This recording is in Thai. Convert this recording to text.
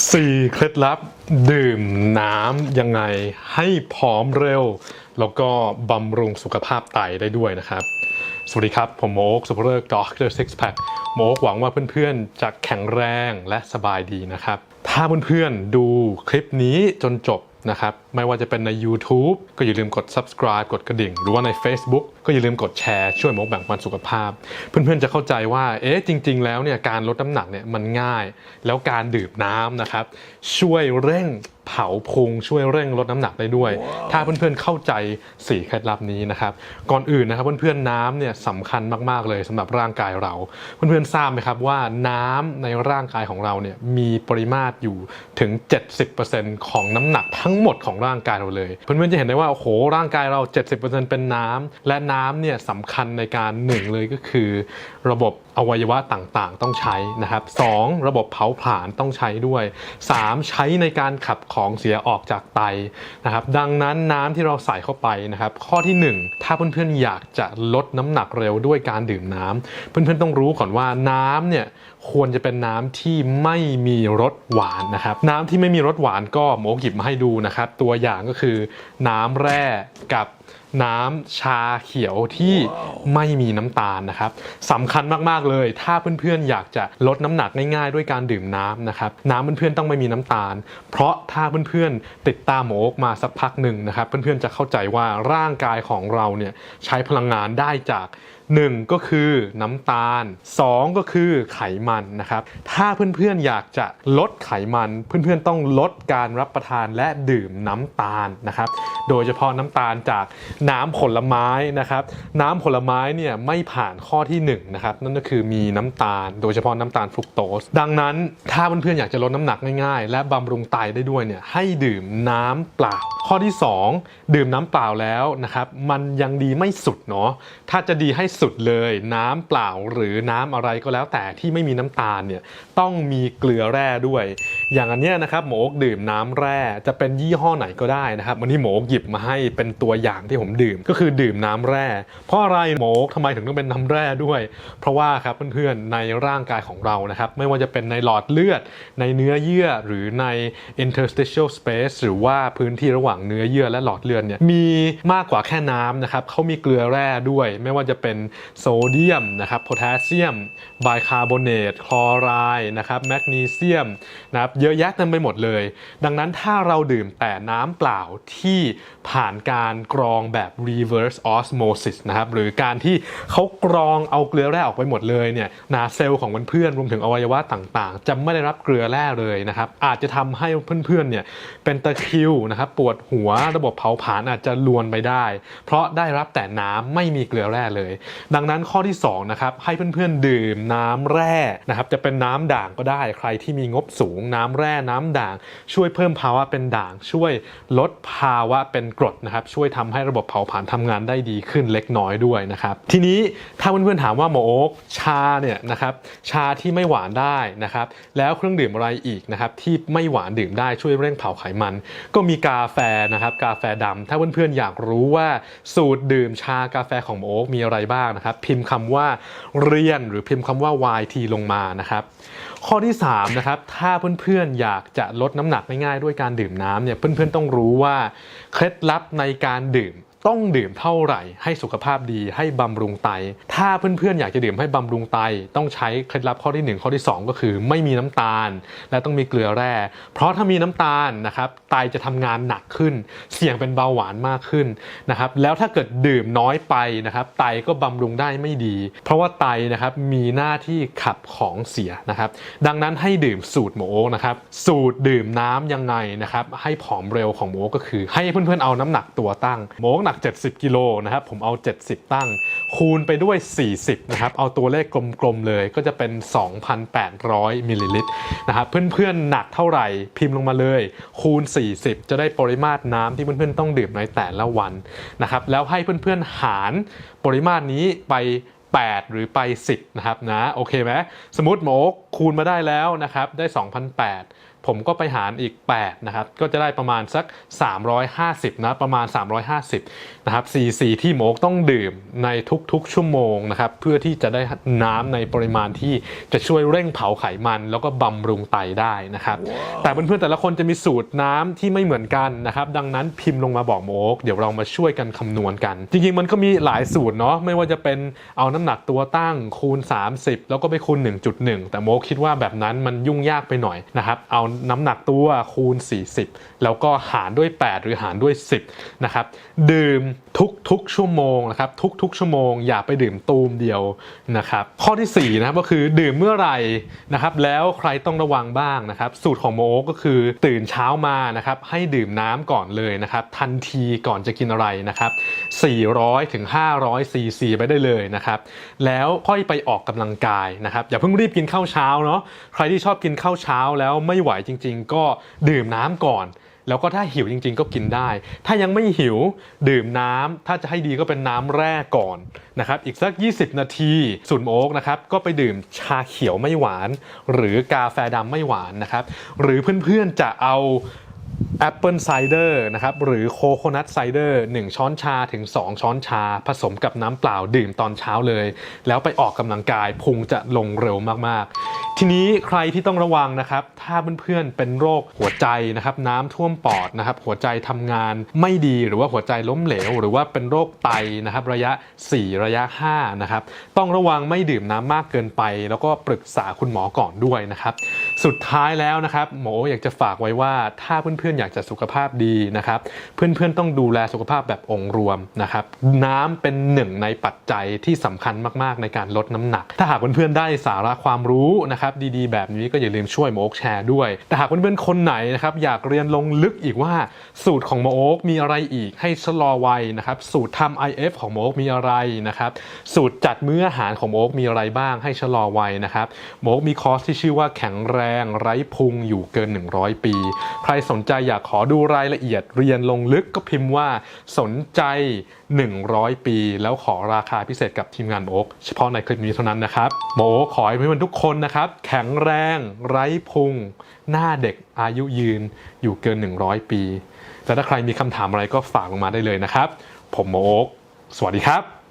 4 เคล็ดลับ ดื่มน้ำยังไงให้ผอมเร็ว แล้วก็บำรุงสุขภาพไตได้ด้วยนะครับ สวัสดีครับ ผมโมกสุภเลิกด็อกเตอร์ซิกแพคโมกหวังว่าเพื่อนๆ จะแข็งแรงและสบายดีนะครับ ถ้าเพื่อนๆ ดูคลิปนี้จนจบนะครับ ไม่ว่าจะเป็นใน YouTube ก็อย่าลืมกด subscribe กดกระดิ่ง หรือว่าใน Facebook ก็อย่าลืมกดแชร์ช่วยมกแบ่งปันสุขภาพ เพื่อนๆจะเข้าใจว่าเอ๊ะจริง ๆ แล้วเนี่ยการลดน้ำหนักเนี่ยมันง่าย แล้วการดื่มน้ำนะครับช่วยเร่งเผาพุงช่วยเร่งลดน้ำหนักได้ด้วยถ้าเพื่อนๆเข้าใจ4เคล็ดลับนี้นะครับก่อนอื่นนะครับเพื่อนๆน้ำเนี่ยสำคัญมากๆเลยสำหรับร่างกายเรา เพื่อนๆทราบไหมครับว่าน้ำในร่างกายของเราเนี่ยมีปริมาตรอยู่ถึง 70%ของน้ำหนักทั้งหมดของร่างกายเราเลยเพื่อนๆจะเห็นได้ว่าโอ้โหร่างกายเรา 70%เป็นน้ำและน้ำเนี่ยสำคัญในการหนึ่งเลยก็คือ ระบบอวัยวะต่างๆ ต้องใช้นะครับสองระบบเผาผลาญต้องใช้ด้วย 3 ใช้ในการขับของเสียออกจากไตนะครับดังนั้นน้ำที่เราใส่เข้าไปนะครับข้อที่ 1 ถ้าเพื่อนๆอยากจะลดน้ำหนักเร็วด้วยการดื่มน้ำเพื่อนๆต้องรู้ก่อนว่าน้ำเนี่ยควรจะเป็นน้ำที่ไม่มีรสหวานนะครับน้ำที่ไม่มีรสหวานก็โมกหยิบมาให้ดูนะครับตัวอย่างก็คือ น้ำแร่กับน้ำชาเขียวที่ไม่มีน้ำตาลนะครับสำคัญมากๆเลย ถ้าเพื่อนๆอยากจะลดน้ำหนักง่ายๆ ด้วยการดื่มน้ำนะครับน้ำเพื่อนๆต้องไม่มีน้ำตาล เพราะถ้าเพื่อนๆติดตามหมอโอ๊กมาสักพักหนึ่งนะครับ เพื่อนๆจะเข้าใจว่าร่างกายของเราเนี่ยใช้พลังงานได้จาก 1 ก็คือน้ำตาล 2 ก็คือไขมันนะครับ ถ้าเพื่อนๆอยากจะลดไขมัน เพื่อนๆต้องลดการรับประทานและดื่มน้ำตาลนะครับ โดยเฉพาะน้ำตาลจากน้ำผลไม้นะครับ น้ำผลไม้เนี่ยไม่ผ่านข้อที่1นะครับนั่นก็คือมีน้ำตาล โดยเฉพาะน้ำตาลฟรุกโตส ดังนั้นถ้าเพื่อนๆอยากจะลดน้ำหนักง่ายๆ และบำรุงไตได้ด้วยเนี่ยให้ดื่มน้ำเปล่า ข้อที่ 2 ดื่มน้ำเปล่าแล้วนะครับมันยังดีไม่สุดเนาะถ้าจะดีให้สุดเลย น้ำเปล่าหรือน้ำอะไรก็แล้วแต่ที่ไม่มีน้ำตาลเนี่ยต้องมีเกลือแร่ด้วยอย่างอันเนี้ยนะครับหมอกดื่มน้ำแร่จะเป็นยี่ห้อไหนก็ได้นะครับวันนี้หมอกหยิบมาให้เป็นตัวอย่างที่ผมดื่มก็คือดื่มน้ำแร่ เพราะอะไรหมอกทำไมถึงต้องเป็นน้ำแร่ด้วย เพราะว่าครับเพื่อนๆในร่างกายของเรานะครับไม่ว่าจะเป็นในหลอดเลือด ในเนื้อเยื่อหรือใน interstitial space หรือว่าพื้นที่ระหว่างเนื้อเยื่อและหลอดเลือดเนี่ยมีมากกว่าแค่น้ำนะครับเขามีเกลือแร่ด้วย ไม่ว่าจะเป็นโซเดียมนะครับโพแทสเซียมไบคาร์บอเนตคลอไรด์นะครับแมกนีเซียมนะครับเยอะแยะเต็มไปหมดเลย ดังนั้นถ้าเราดื่มแต่น้ำเปล่าที่ผ่านการกรองแบบ reverse osmosis นะครับ หรือการที่เขากรองเอาเกลือแร่ออกไปหมดเลยเนี่ยนาเซลล์ของเพื่อนๆรวมถึงอวัยวะต่างๆ จะไม่ได้รับเกลือแร่เลยนะครับ อาจจะทำให้เพื่อนๆเนี่ยเป็นตะคริวนะครับ ปวดหัวระบบเผาผลาญอาจจะลวนไปได้ เพราะได้รับแต่น้ำไม่มีเกลือแร่เลย ดังนั้นข้อที่2นะครับให้เพื่อนๆดื่มน้ำแร่นะครับจะเป็นน้ำด่างก็ได้ใครที่มีงบสูงน้ำแร่น้ำด่าง ช่วยเพิ่มภาวะเป็นด่าง ช่วยลดภาวะเป็นกรดนะครับ ช่วยทำให้ระบบเผาผลาญทำงานได้ดีขึ้นเล็กน้อยด้วยนะครับ ทีนี้ถ้าเพื่อนๆถามว่าหมอโอ๊กชาเนี่ยนะครับชาที่ไม่หวานได้นะครับ แล้วเครื่องดื่มอะไรอีกนะครับที่ไม่หวานดื่มได้ช่วยเร่งเผาไขมัน ก็มีกาแฟนะครับกาแฟดำถ้าเพื่อนๆอยากรู้ว่าสูตรดื่มชากาแฟของหมอโอ๊กมีอะไรบ้างนะครับ พิมพ์คำว่าเรียนหรือพิมพ์คำว่า YT ลงมานะครับ ข้อที่3นะครับถ้าเพื่อนๆื่อยากจะลดน้ำหนักง่ายๆด้วยการดื่มน้ำเนี่ยเพื่อนๆต้องรู้ว่าเคล็ดลับในการดื่ม ต้องดื่มเท่าไหร่ ให้สุขภาพดีให้บำรุงไต ถ้าเพื่อนๆอยากจะดื่มให้บำรุงไต ต้องใช้เคล็ดลับข้อที่ 1 ข้อที่ 2 ก็คือ ไม่มีน้ำตาล และต้องมีเกลือแร่ เพราะถ้ามีน้ำตาลนะครับไตจะทำงานหนักขึ้น เสี่ยงเป็นเบาหวานมากขึ้นนะครับแล้วถ้าเกิดดื่มน้อยไปนะครับไตก็บำรุงได้ไม่ดี เพราะว่าไตนะครับมีหน้าที่ขับของเสียนะครับดังนั้นให้ดื่มสูตรหมโอ๊กนะครับสูตรดื่มน้ำยังไงนะครับให้ผอมเร็วของหมโอ๊กก็คือ ให้เพื่อนๆเอาน้ำหนักตัวตั้งหมโอ๊กหนัก70 กิโลนะครับผมเอา 70 ตั้ง คูณไปด้วย 40 นะครับ เอาตัวเลขกลมๆเลยก็จะเป็น 2,800 มิลลิลิตรนะครับเพื่อนๆ หนักเท่าไหร่พิมพ์ลงมาเลย คูณ 40 จะได้ปริมาตรน้ำที่เพื่อนๆ ต้องดื่มในแต่ละวันนะครับแล้วให้เพื่อนๆ หารปริมาตรนี้ไป8 หรือไป 10 นะครับนะ โอเคไหมสมมติหมอคูณมาได้แล้วนะครับ ได้2,800 ผมก็ไปหารอีก 8 นะครับ ก็จะได้ประมาณสัก 350 นะ ประมาณ 350นะครับ CC ที่หมอโอ๊คต้องดื่มในทุกๆ ชั่วโมงนะครับเพื่อที่จะได้น้ำในปริมาณที่จะช่วยเร่งเผาไขมัน แล้วก็บำรุงไตได้นะครับแต่เพื่อนๆแต่ละคนจะมีสูตรน้ำที่ไม่เหมือนกันนะครับ ดังนั้นพิมพ์ลงมาบอกหมอโอ๊คเดี๋ยวเรามาช่วยกันคำนวณกัน จริงๆมันก็มีหลายสูตรเนาะไม่ว่าจะเป็นเอาน้ำหนักตัวตั้งคูณ 30 แล้วก็ไปคูณ 1.1 แต่โมคิดว่าแบบนั้นมันยุ่งยากไปหน่อยนะครับเอาน้ำหนักตัวคูณ 40 แล้วก็หารด้วย 8 หรือหารด้วย 10นะครับดื่มทุกๆชั่วโมงนะครับทุกๆชั่วโมง อย่าไปดื่มตูมเดียวนะครับข้อทีสี่4นะครับก็คือดื่มเมื่อไหร่นะครับแล้วใครต้องระวังบ้างนะครับสูตรของโมโอ๊คก็คือตื่นเช้ามานะครับให้ดื่มน้ำก่อนเลยนะครับทันทีก่อนจะกินอะไรนะครับ400ถึง500ซีซีไปได้เลยนะครับแล้วค่อยไปออกกำลังกายนะครับอย่าเพิ่งรีบกินข้าวเช้าเนาะใครที่ชอบกินข้าวเช้าแล้วไม่ไหวจริง ๆ ก็ดื่มน้ำก่อน แล้วก็ถ้าหิวจริง ๆ ก็กินได้ ถ้ายังไม่หิวดื่มน้ำถ้าจะให้ดีก็เป็นน้ำแร่ก่อนนะครับ อีกสัก 20 นาทีสูนโอ๊กนะครับ ก็ไปดื่มชาเขียวไม่หวาน หรือกาแฟดำไม่หวานนะครับ หรือเพื่อนๆจะเอา แอปเปิลไซเดอร์นะครับหรือโคโคนัทไซเดอร์1ช้อนชาถึง 2 ช้อนชา ผสมกับน้ำเปล่าดื่มตอนเช้าเลย แล้วไปออกกำลังกายพุงจะลงเร็วมากๆ ทีนี้ใครที่ต้องระวังนะครับ ถ้าเพื่อนๆเป็นโรคหัวใจนะครับน้ำท่วมปอดนะครับหัวใจทำงานไม่ดีหรือว่าหัวใจล้มเหลว หรือว่าเป็นโรคไตนะครับระยะ 4 ระยะ5นะครับต้องระวังไม่ดื่มน้ำมากเกินไป แล้วก็ปรึกษาคุณหมอก่อนด้วยนะครับ สุดท้ายแล้วนะครับหมออยากจะฝากไว้ว่าถ้าเพื่อนๆอยากจะสุขภาพดีนะครับ เพื่อนๆต้องดูแลสุขภาพแบบองค์รวมนะครับน้ำเป็นหนึ่งในปัจจัยที่สำคัญมากๆในการลดน้ำหนัก ถ้าหากเพื่อนๆได้สาระความรู้นะครับดีๆ แบบนี้ก็อย่าลืมช่วยหมอโอ๊กแชร์ด้วย แต่หากเพื่อนๆคนไหนนะครับอยากเรียนลงลึกอีกว่าสูตรของหมอโอ๊กมีอะไรอีกให้ชะลอวัยนะครับสูตรทำ IF ของหมอโอ๊กมีอะไรนะครับสูตรจัดมื้ออาหารของหมอโอ๊กมีอะไรบ้างให้ชะลอวัยนะครับหมอโอ๊กมีคอร์สที่ชื่อว่าแข็งแรงง ไร้พุงอยู่เกิน 100 ปี ใครสนใจอยากขอดูรายละเอียดเรียนลงลึกก็พิมพ์ว่าสนใจ 100 ปี แล้วขอราคาพิเศษกับทีมงานโอ๊กเฉพาะในคลิปนี้เท่านั้นนะครับหมโอขอให้เพื่อนทุกคนนะครับ แข็งแรงไร้พุง หน้าเด็กอายุยืนอยู่เกิน 100 ปีแต่ถ้าใครมีคำถามอะไรก็ฝากลงมาได้เลยนะครับ ผมหมโอ๊กสวัสดีครับ